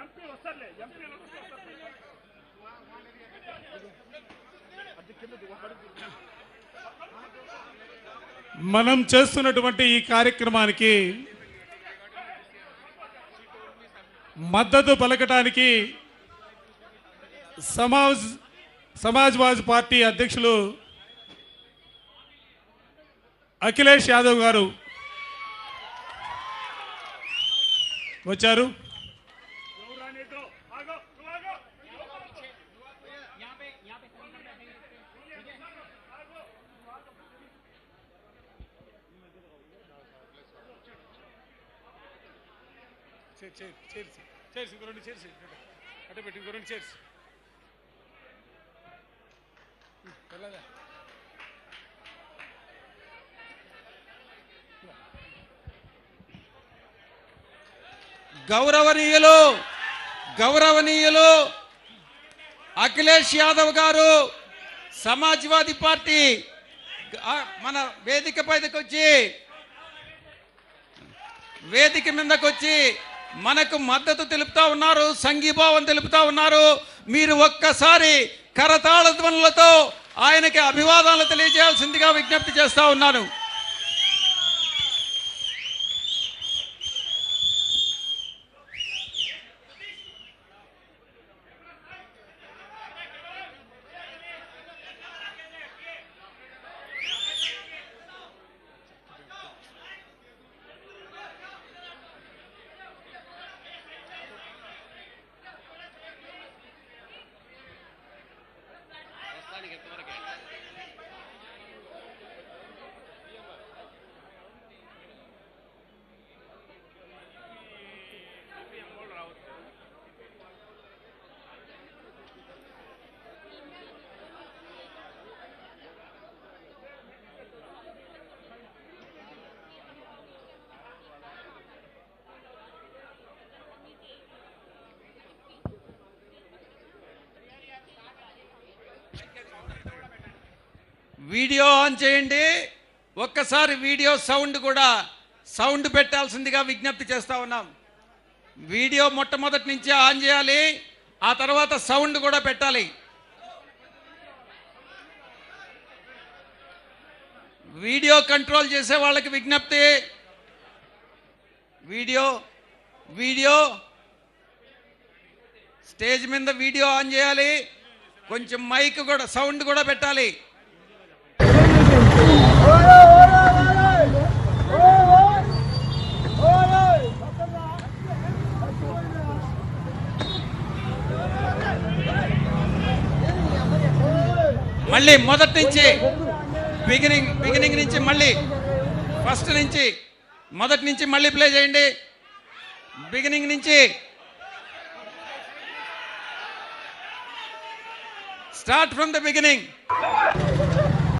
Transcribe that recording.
MP వస్తారులే MP మనం చేస్తున్నటువంటి ఈ కార్యక్రమానికి మద్దతు పలకటానికి సమాజ్ సమాజ్వాదీ పార్టీ అధ్యక్షులు అఖిలేష్ యాదవ్ గారు వచ్చారు. చేర్చి. రెండు చేర్చి. అటు పెట్టి ఇంకో రెండు వెళ్ళదా గౌరవనీయులు గౌరవనీయులు అఖిలేష్ యాదవ్ గారు సమాజ్వాదీ పార్టీ మన వేదిక పైకి వచ్చి వేదిక మీదకొచ్చి మనకు మద్దతు తెలుపుతా ఉన్నారు సంఘీభావం తెలుపుతా ఉన్నారు. మీరు ఒక్కసారి కరతాళ ధ్వనులతో ఆయనకి అభివాదాలు తెలియజేయాల్సిందిగా విజ్ఞప్తి చేస్తా ఉన్నాను. వీడియో ఆన్ చేయండి. ఒక్కసారి వీడియో సౌండ్ కూడా సౌండ్ పెట్టాల్సిందిగా విజ్ఞప్తి చేస్తూ ఉన్నాం. వీడియో మొట్టమొదటి నుంచి ఆన్ చేయాలి. ఆ తర్వాత సౌండ్ కూడా పెట్టాలి. వీడియో కంట్రోల్ చేసే వాళ్ళకి విజ్ఞప్తి. Video video. స్టేజ్ మీద వీడియో ఆన్ చేయాలి. కొంచెం మైక్ కూడా సౌండ్ కూడా పెట్టాలి. మళ్ళీ మొదటి నుంచి బిగినింగ్ బిగినింగ్ నుంచి మళ్ళీ ఫస్ట్ నుంచి మొదటి నుంచి మళ్ళీ ప్లే చేయండి. బిగినింగ్ నుంచి స్టార్ట్ ఫ్రమ్ ద బిగినింగ్